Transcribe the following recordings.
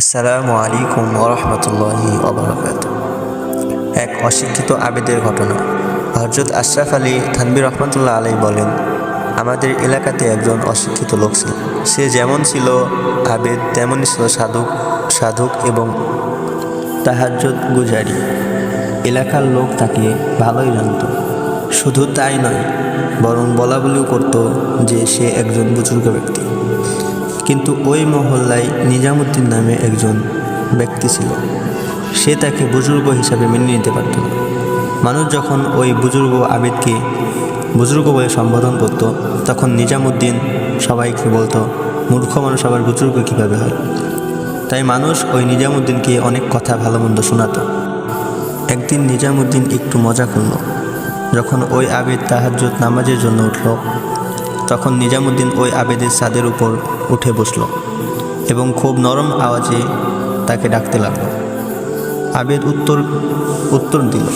আসসালামু আলাইকুম ওরহমতুল্লাহি অবরাকাত এক অশিক্ষিত আবেদের ঘটনা। হজরত আশরাফ আলী থানবি রহমতুল্লাহ আলাই বলেন, আমাদের এলাকাতে একজন অশিক্ষিত লোক ছিল। সে যেমন ছিল আবেদ, তেমনই ছিল সাধক সাধক এবং তাহাজ্জুদ গুজারি। এলাকার লোক তাকে ভালোই জানত। শুধু তাই নয়, বরং বলা বলিও করতো যে সে একজন বুজুর্গ ব্যক্তি। কিন্তু ওই মহল্লায় নিজামুদ্দিন নামে একজন ব্যক্তি ছিল। সে তাকে বুজুর্গ হিসাবে মেনে নিতে পারত মানুষ যখন ওই বুজুর্গ আবেদকে বুজুর্গ বলে সম্বোধন করত, তখন নিজামুদ্দিন সবাইকে বলতো, মূর্খ মানুষ আবার বুজুর্গ কীভাবে হয়? তাই মানুষ ওই নিজামুদ্দিনকে অনেক কথা ভালো মন্দ শোনাতো। একদিন নিজামুদ্দিন একটু মজা করল। যখন ওই আবেদ তাহাজ্জুদ নামাজের জন্য উঠল তখন নিজামুদ্দিন ওই আবেদের ছাদের উপর উঠে বসল এবং খুব নরম আওয়াজে তাকে ডাকতে লাগল। আবেদ উত্তর উত্তর দিল,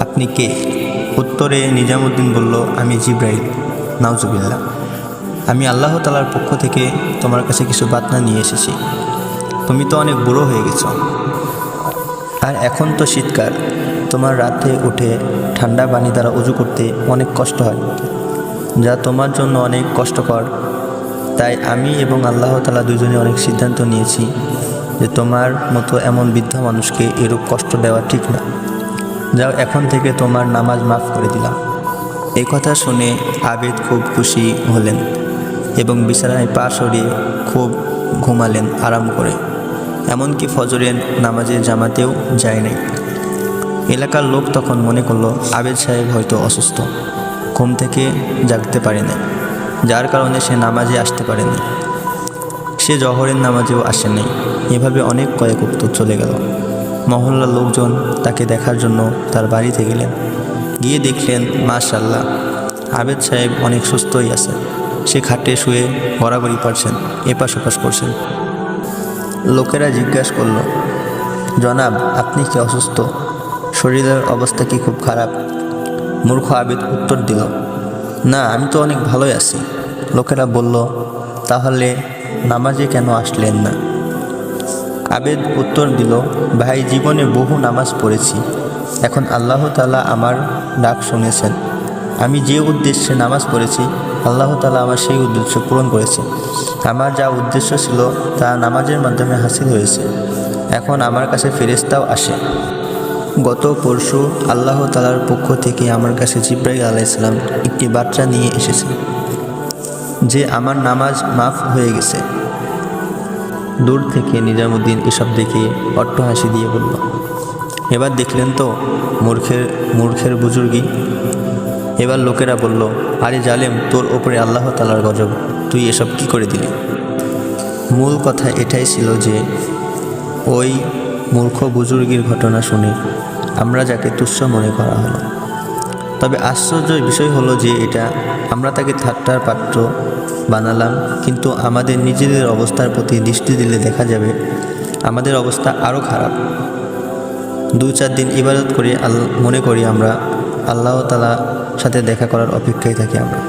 আপনি কে? উত্তরে নিজামুদ্দিন বলল, আমি জিব্রাইল নাউজুবিল্লা আমি আল্লাহ তালার পক্ষ থেকে তোমার কাছে কিছু বাতনা নিয়ে এসেছি। তুমি তো অনেক বুড়ো হয়ে গেছ। আর এখন তো শীতকাল। তোমার রাতে উঠে ঠান্ডা পানি দ্বারা উজু করতে অনেক কষ্ট হয়। যা তোমার জন্য অনেক কষ্টকর। তাই আমি এবং আল্লাহ তালা দুজনে অনেক সিদ্ধান্ত নিয়েছি যে তোমার মতো এমন বৃদ্ধ মানুষকে এরূপ কষ্ট দেওয়া ঠিক না। যাও এখন থেকে তোমার নামাজ মাফ করে দিলাম। এই কথা শুনে আবেদ খুব খুশি হলেন এবং বিছানায় পা সরিয়ে খুব ঘুমালেন আরাম করে। এমনকি ফজরের নামাজের জামাতেও যায় নাই। এলাকার লোক তখন মনে করল, আবেদ সাহেব হয়তো অসুস্থ। ঘুম থেকে জাগতে পারে না যার কারণে সে নামাজে আসতে পারেনি। সে জহরের নামাজেও আসেনি। এভাবে অনেক কয়েক উত্তর চলে গেল। মহল্লার লোকজন তাকে দেখার জন্য তার বাড়িতে গেলেন। গিয়ে দেখলেন মাশাল্লাহ আবেদ সাহেব অনেক সুস্থই আছে। সে খাটে শুয়ে গড়াগড়ি পারছেন এপাশ ওপাশ করছেন। লোকেরা জিজ্ঞাসা করল, জনাব, আপনি কি অসুস্থ? শরীরের অবস্থা কি খুব খারাপ? মূর্খ আবেদ উত্তর দিল, না, আমি তো অনেক ভালোই আছি। লোকেরা বলল, তাহলে নামাজে কেন আসলেন না? আবেদ উত্তর দিল, ভাই, জীবনে বহু নামাজ পড়েছি। এখন আল্লাহ তালা আমার ডাক শুনেছেন। আমি যে উদ্দেশ্যে নামাজ পড়েছি, আল্লাহ তালা আমার সেই উদ্দেশ্য পূরণ করেছে আমার যা উদ্দেশ্য ছিল, তা নামাজের মাধ্যমে হাসিল হয়েছে। এখন আমার কাছে ফেরেস্তাও আসে। গত পরশু আল্লাহ তালার পক্ষ থেকে আমার কাছে জিব্রাইল আলাইসালাম একটি বাচ্চা নিয়ে এসেছে। যে আমার নামাজ মাফ হয়ে গেছে। দূর থেকে নিজামুদ্দিন এসব দেখে অট্ট হাসি দিয়ে বলল, এবার দেখলেন তো মূর্খের মূর্খের বুজুর্গি? এবার লোকেরা বলল, আরে জালেম, তোর ওপরে আল্লাহ তালার গজব, তুই এসব কি করে দিলি? মূল কথা এটাই ছিল যে ওই মূর্খ বুজুর্গির ঘটনা শুনে, আমরা যাকে তুচ্ছ মনে করা হলো। তবে আশ্চর্যের বিষয় হলো যে এটা আমরা তাকে ঠাট্টার পাত্র বানালাম, কিন্তু আমাদের নিজেদের অবস্থার প্রতি দৃষ্টি দিলে দেখা যাবে আমাদের অবস্থা আরও খারাপ। দু চার দিন ইবাদত করে, আল, মনে করি আমরা, আল্লাহ তালা সাথে দেখা করার অপেক্ষায় থাকি আমরা।